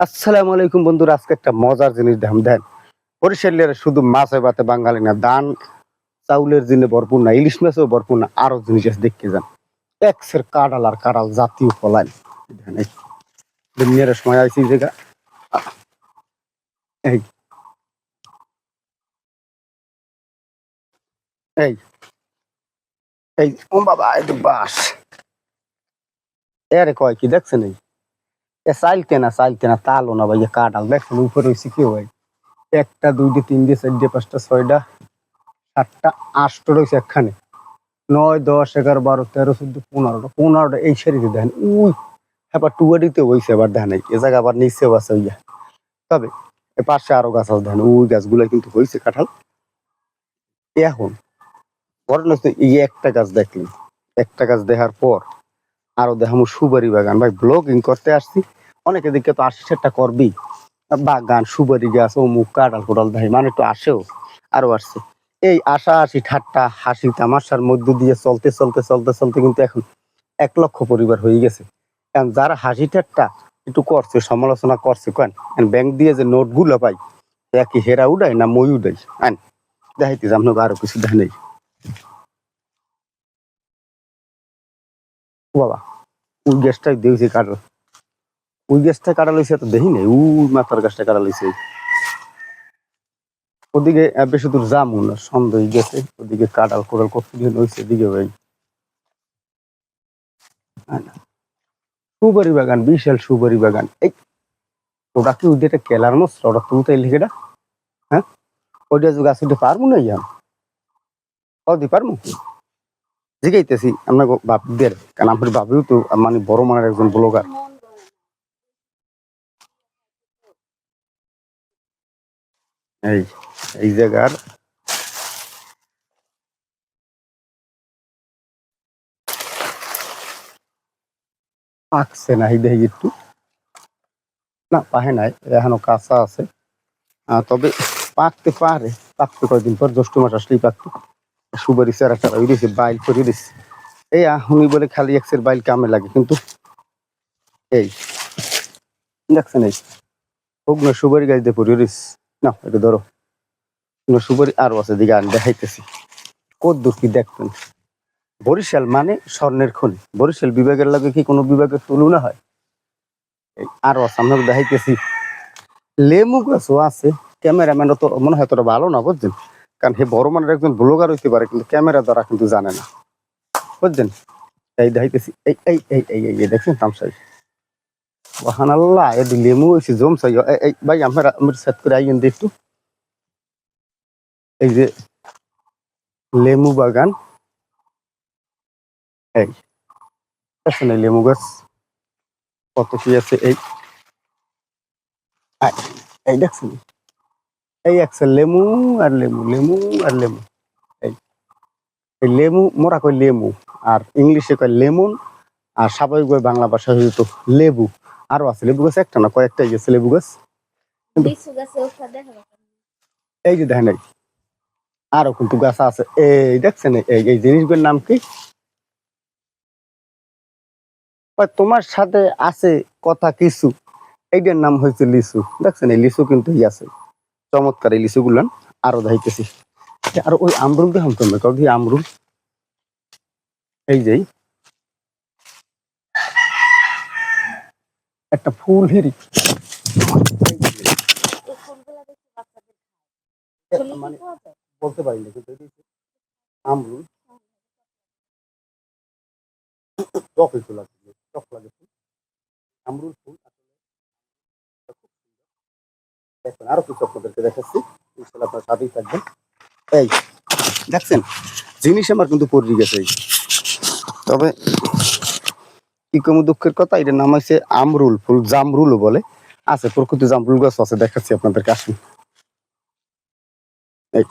আসসালামু আলাইকুম বন্ধুরা, আজকে একটা মজার জিনিস দাম দেন বরিশালের শুধু মাছ বাতে বাঙালি না দান চাউলের জিনে ভরপুর না, ইলিশ মাছও ভরপুর না, আরও জিনিস আছে, দেখতে যান। এক্সের কাডাল আর কাডাল জাতীয় দুনিয়ার সময় আইসি জায়গা। এই এই এই, ও বাবা, এই বাস। এরে কয় কি দেখছেন এই? এ চাইলতে না চাইলতে না তালো না ভাই কাটাল দেখছেন উপরে হয়েছে কি ভাই একটা, দুইটা, তিনটে, চারটে, পাঁচটা, ছয়টা, সাতটা, আটটা রয়েছে একখানে। নয়, দশ, এগারো, বারো, তেরো, চোদ্দ, পনেরোটা পনেরোটা এই সারিতে দেখেন, উই এবার টুয়ারিতে হয়েছে এবার দেখেন এ জায়গা আবার নিচেও আছে ওইয়া তবে, এ পাশে আরও গাছ আছে, দেখেন, ওই গাছগুলো কিন্তু হয়েছে কাঁঠাল। এখন ঘটনা হচ্ছে এই একটা গাছ দেখলেন, একটা গাছ দেখার পর আরও দেখামো সুবারি বাগান। ভাই ব্লগিং করতে আসছি। অনেকে দিকে তো আশি ষাটটা করবি। বাগান সুবারি গাছ, অমুক কাটাল কোটাল ভাই মানে একটু আসেও, আরও আসছে। এই আশা আসি ঠাট্টা, হাসি, তামাশার মধ্য দিয়ে চলতে চলতে চলতে চলতে কিন্তু এখন এক লক্ষ পরিবার হয়ে গেছে। কারণ যারা হাসি, ঠাট্টা, একটু করছে, সমালোচনা করছে, কেন? ব্যাংক দিয়ে যে নোট নোটগুলো পাই একই হেরা উড়াই না মই উড়াই? দেখাইতে আপনাকে আরও কিছু দেখা নেই বাবা, ওই গ্যাসটাই দেখছি কাটা ওই গ্যাসটা কাটা লইছে তো দেখি নাই, ওই মাথার গাছটা কাটা লইছে। ওদিকে বেশি দূর যামু না সন্দেহ গেছে, ওদিকে কাটাল কোড়াল কত হয়েছে এদিকে ভাই। না। সুপারি বাগান, বিশাল সুপারি বাগান। এই, ওটা কি যেটা কেলার মশলা ওটা তুলতে এলি কেটা হ্যাঁ? ওইটা গাছ পারব না ইয়ান দি পারব? জিগাইতেছি আপনার বাপদের কারণ আপনার বাবিও তো মানে বড় মানের একজন ব্লগার। এই এই জায়গার পাকছে না, এই দেখি একটু। না, পাহে নাই, এখনও কাঁচা আছে। তবে পাকতে পারে, পাকতে কয়দিন পর জ্যৈষ্ঠ মাস আসলেই পাকতে সুবারি চারা টারা ওই দিয়েছে বাইল করে দিচ্ছে এই আহুনি বলে খালি এক্সের বাইল কামে লাগে, কিন্তু এই, দেখছেন এই, হোক না সুবারি গাছ দিয়ে পড়ে দিস না এটা ধরো। না, সুপারি আরও আছে, দিকে আমি দেখাইতেছি। কত দূর কি দেখবেন বরিশাল মানে স্বর্ণের খনি। বরিশাল বিভাগের লাগে কি কোনো বিভাগের তুলনা হয়? এই আরও আছে আমরা দেখাইতেছি। লেমু গাছও আছে। ক্যামেরাম্যান তো মনে হয় তোরা ভালো না, বুঝছেন? কারণ হে বড় মানের একজন ব্লগার হইতে পারে, কিন্তু ক্যামেরা দ্বারা কিন্তু জানে না। বুঝছেন? এই দেখাইতেছি, এই এই এই এই এই দেখছেন তামসাই? ওহান আল্লাহ এদি লেমু হয়েছে জমসাই। এই ভাই আমরা আমরা সেট করে আইয়েন দি একটু। এই যে লেমু বাগান। এই দেখছেন এই লেমু গাছ। কত কি আছে এই? এই দেখছেন? এই একশো লেমু আর লেমু লেমু আর লেমু। এই এই লেমু মোরা কয় লেমু আর ইংলিশে কয় লেমন আর স্বাভাবিক বাংলা ভাষায় হয়তো লেবু। আরও আছে লেবু গাছ একটা না? কয়েকটাই গেছে লেবু গাছ। এই যে দেখেন আরও কিন্তু গাছ আছে। এই দেখছেন এই এই জিনিসগুলোর নাম কি? তোমার সাথে আছে কথা কিছু। এইটার নাম হয়েছে লিচু। দেখছেন এই লিচু কিন্তু আছে। চমৎকার এই লিচু গুলান আরও দেখাইতেছি। আর ওই আমরুল দেখাম তুমি কবি আমরুল? এই যে একটা ফুল হিরি। মানে বলতে পারি না, কিন্তু আমরুল। টক লাগে। আমরুল ফুল। দেখবেন আরও কিছু আপনাদেরকে দেখাচ্ছি। ইনশাল্লাহ সাথেই থাকবেন। এই, দেখছেন? জিনিস আমার কিন্তু পড়ে গেছে। তবে কি কম দুঃখের কথা এটার নাম হচ্ছে আমরুল ফুল জামরুলও বলে। আছে, প্রকৃতি জামরুল গাছ আছে, দেখাচ্ছি আপনাদেরকে, আসুন। এই।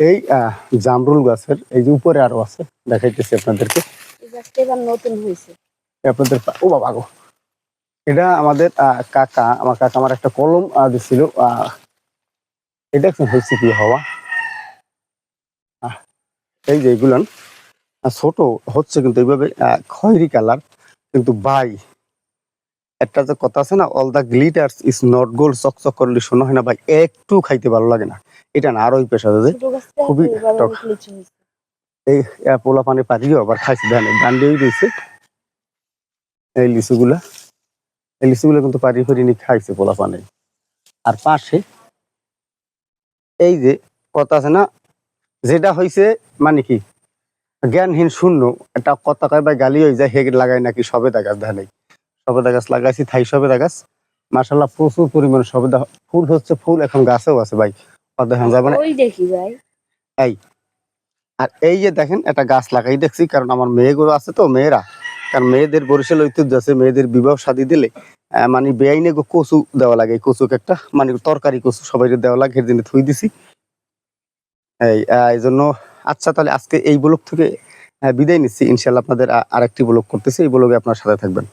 এই জামরুল গাছের এই যে উপরে আরও আছে দেখাইতেছি আপনাদেরকে। নতুন হয়েছে। আপনাদের ও বাবা গো। এটা আমাদের আহ, কাকা আমার কাকা আমার একটা কলম দিছিল এটা হয়েছে কি হওয়া? এই যে এগুলান ছোট হচ্ছে কিন্তু এইভাবে খয়েরি কালার কিন্তু বাই একটা যে কথা আছে না all the glitters is not gold চকচক করলে শোনা হয় না ভাই একটু খাইতে ভালো লাগে না। এটা না আরোই পেশা যে খুবই টক। এই পোলা পানি পাতিও আবার খাইছে ধান ডান্ডিও দিয়েছে। এই লিচুগুলা এই লিচুগুলো কিন্তু পারি ফারি নি খাইছে পোলা পানি। আর পাশে এই যে কথা আছে না যেটা হয়েছে মানে কি জ্ঞানহীন শূন্য একটা কথা কয় বা গালি হয়ে যায় হেগ লাগায় নাকি সবেদা গাছ ধানে সবেদা গাছ লাগাইছি থাই সবেদা গাছ। মাসাল্লাহ প্রচুর পরিমাণে সবেদা ফুল হচ্ছে ফুল এখন গাছেও আছে ভাই। দেখা যাবে না। ওই দেখি ভাই। আর এই যে দেখেন একটা গাছ লাগাই দেখছি কারণ আমার মেয়েগুলো আছে তো মেয়েরা। কারণ মেয়েদের বরিশাল ঐতিহ্য আছে মেয়েদের বিবাহ শাদী দিলে মানে বেআইনে গো কচু দেওয়া লাগে এই কচুকে একটা মানে তরকারি কচু সবাই দেওয়া লাগে এর জন্য থুই দিছি। এই এই জন্য আচ্ছা তাহলে আজকে এই ব্লক থেকে বিদায় নিচ্ছি। ইনশাল্লাহ আপনাদের আরেকটি ব্লক করতেছি এই ব্লগে আপনার সাথে থাকবেন।